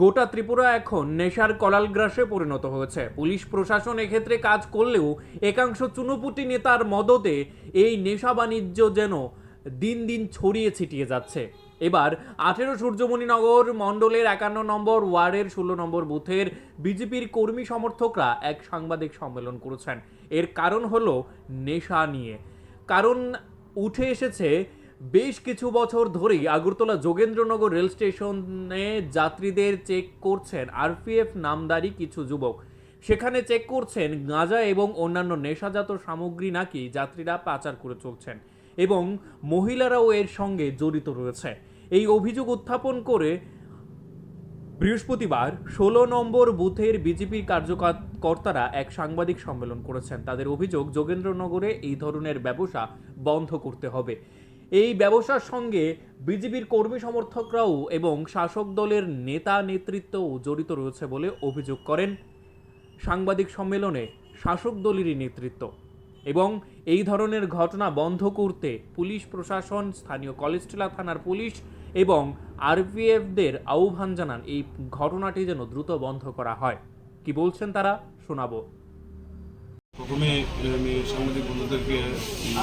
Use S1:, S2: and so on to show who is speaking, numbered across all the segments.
S1: গোটা ত্রিপুরা এখন নেশার কলাল গ্রাসে পরিণত হয়েছে। পুলিশ প্রশাসন এক্ষেত্রে কাজ করলেও একাংশ চুনোপুটি নেতার মদতে এই নেশা বাণিজ্য যেন দিন দিন ছড়িয়ে ছিটিয়ে যাচ্ছে। এবার আঠেরো সূর্যমণিনগর মণ্ডলের একান্ন নম্বর ওয়ার্ডের ষোলো নম্বর বুথের বিজেপির কর্মী সমর্থকরা এক সাংবাদিক সম্মেলন করেছেন। এর কারণ হলো নেশা নিয়ে। কারণ উঠে এসেছে বেশ কিছু বছর ধরেই আগরতলা যোগেন্দ্রনগর রেল স্টেশনে যাত্রীদের চেক করছেন আরপিএফ নামদারি কিছু যুবক। সেখানে চেক করছেন গাঁজা এবং অন্যান্য নেশাজাত সামগ্রী নাকি যাত্রীরা পাচার করে চলছেন এবং মহিলারাও এর সঙ্গে জড়িত রয়েছে। এই অভিযোগ উত্থাপন করে বৃহস্পতিবার ষোলো নম্বর বুথের বিজেপির কার্যকর্তারা এক সাংবাদিক সম্মেলন করেছেন। তাদের অভিযোগ, যোগেন্দ্রনগরে এই ধরনের ব্যবসা বন্ধ করতে হবে। এই ব্যবসার সঙ্গে বিজেপির কর্মী সমর্থকরাও এবং শাসক দলের নেতা নেতৃত্বও জড়িত রয়েছে বলে অভিযোগ করেন। সাংবাদিক সম্মেলনে শাসক দলেরই নেতৃত্ব এবং এই ধরনের ঘটনা বন্ধ করতে পুলিশ প্রশাসন, স্থানীয় কলেজটিলা থানার পুলিশ এবং আরপিএফদের আহ্বান জানান এই ঘটনাটি যেন দ্রুত বন্ধ করা হয়। কি বলছেন তারা? শোনাবো।
S2: প্রথমে আমি সাংবাদিক বন্ধুদেরকে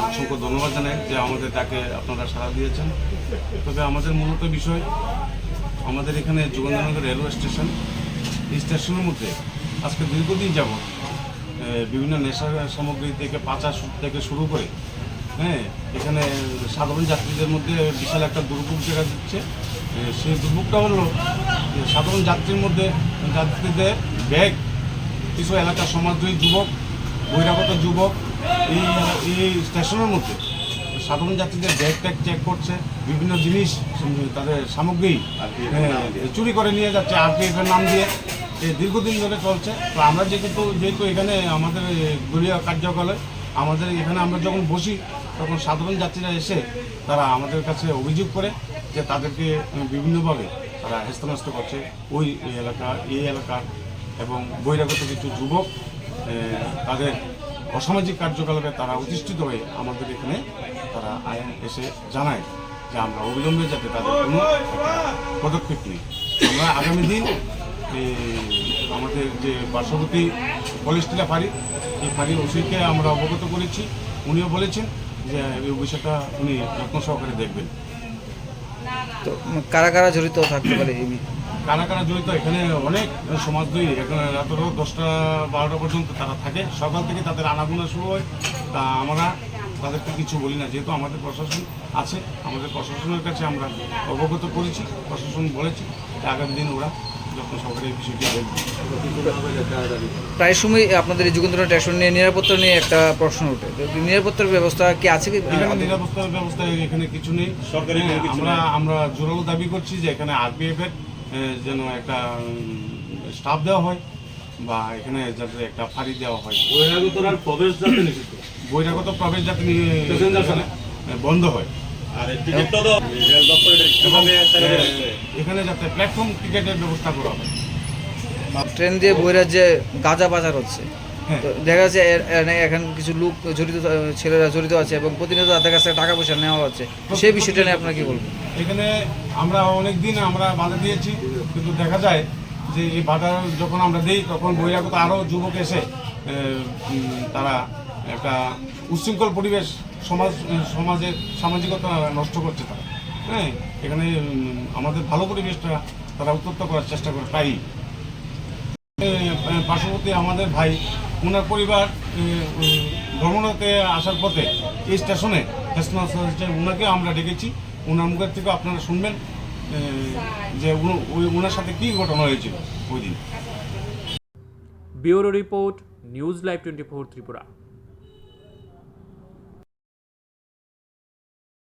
S2: অসংখ্য ধন্যবাদ জানাই যে আমাদের তাকে আপনারা সাড়া দিয়েছেন। তবে আমাদের মূলত বিষয়, আমাদের এখানে যোগেন্দ্রনগর রেলওয়ে স্টেশন। এই স্টেশনের মধ্যে আজকে দীর্ঘদিন যাব বিভিন্ন নেশা সামগ্রী থেকে পাচা সু- থেকে শুরু করে হ্যাঁ এখানে সাধারণ যাত্রীদের মধ্যে বিশাল একটা দুর্ভোগ দেখা দিচ্ছে। সেই দুর্ভোগটা হলো সাধারণ যাত্রীর মধ্যে যাত্রীদের ব্যাগ, কিছু এলাকার সমাজদ্রোহী যুবক বহিরাগত যুবক এই এই স্টেশনের মধ্যে সাধারণ যাত্রীদের ব্যাগ ট্যাগ চেক করছে বিভিন্ন জিনিস তাদের সামগ্রী হ্যাঁ, চুরি করে নিয়ে যাচ্ছে আরপিএফ এর নাম দিয়ে। এ দীর্ঘদিন ধরে চলছে। তো আমরা যেহেতু যেহেতু এখানে আমাদের দলীয় কার্যকলাপ আমাদের এখানে আমরা যখন বসি তখন সাধারণ যাত্রীরা এসে তারা আমাদের কাছে অভিযোগ করে যে তাদেরকে বিভিন্নভাবে তারা হেস্তনস্ত করছে। ওই এই এলাকা এই এলাকার এবং বহিরাগত কিছু যুবক তাদের অসামাজিক কার্যকলাপে তারা অধিষ্ঠিত হয়ে আমাদের এখানে তারা আইন এসে জানায় যে আমরা অবিলম্বে যাতে তাদের কোনো পদক্ষেপ নিই। আমরা আগামী দিন আমাদের যে পার্শ্ববর্তী কলেজটিলা ফাঁড়ি, এই ফাঁড়ির ওসিকে আমরা অবগত করেছি। উনিও বলেছেন যে এই বিষয়টা উনি যত্ন সহকারে দেখবেন।
S3: তো কারা কারা জড়িত থাকতে পারে এই
S2: কারা কারা জড়িত এখানে অনেক সমাজদ্রোহী এখানে রাত দশটা বারোটা পর্যন্ত তারা থাকে। সকাল থেকে তাদের আনাগোনা শুরু হয়। তা আমরা তাদেরকে কিছু বলি না। যেহেতু আমাদের প্রশাসন আছে আমাদের প্রশাসনের কাছে আমরা অবগত করেছি প্রশাসন বলেছি আগামী দিন ওরা যত্ন সহকারে এই বিষয়টি
S3: প্রায় সময় আপনাদের এই যুগেন্দ্র স্টেশন নিয়ে নিরাপত্তা নিয়ে একটা প্রশ্ন ওঠে। নিরাপত্তার ব্যবস্থা কি আছে কি?
S2: নিরাপত্তার ব্যবস্থা এখানে কিছু নেই। সরকারি আমরা আমরা জোরালো দাবি করছি যে এখানে আরপিএফ এর যেন একটা স্টাফ দেওয়া হয় বা এখানে যাতে একটা ফাঁড়ি দেওয়া হয়।
S4: বহিরাগতরার প্রবেশ যাতে নিষিদ্ধ?
S2: বহিরাগত প্রবেশ যাতে বন্ধ হয়।
S4: আর?
S2: এখানে যাতে প্ল্যাটফর্ম টিকেটের ব্যবস্থা করা হয়।
S3: ট্রেন দিয়ে বইরা যে গাঁজা বাজার হচ্ছে
S2: হ্যাঁ।
S3: তো দেখা যাচ্ছে এখন কিছু লোক জড়িত ছেলেরা জড়িত আছে এবং প্রতিনিয়ত তাদের কাছে টাকা পয়সা নেওয়া হচ্ছে। সেই বিষয়টা নিয়ে আপনার কি বলবেন?
S2: এখানে আমরা অনেক দিন আমরা বাধা দিয়েছি, কিন্তু দেখা যায় যে এই বাধা যখন আমরা দিই, তখন বহিরাগত আরও যুবক এসে তারা একটা উচ্ছৃঙ্খল পরিবেশ সমাজ, সমাজের সামাজিকতা নষ্ট করছে তারা। হ্যাঁ এখানে আমাদের ভালো পরিবেশটা তারা উত্তপ্ত করার চেষ্টা করে প্রায়ই পার্শ্ববর্তী আমাদের ভাই ওনার পরিবার ভ্রমণতে আসার পথে এই স্টেশনে ওনাকে আমরা ডেকেছি। ওনার মুখের থেকে আপনারা শুনবেন যে ওনার সাথে কি ঘটনা হয়েছিল ওই দিন।
S1: Bureau report, news live twenty four Tripura.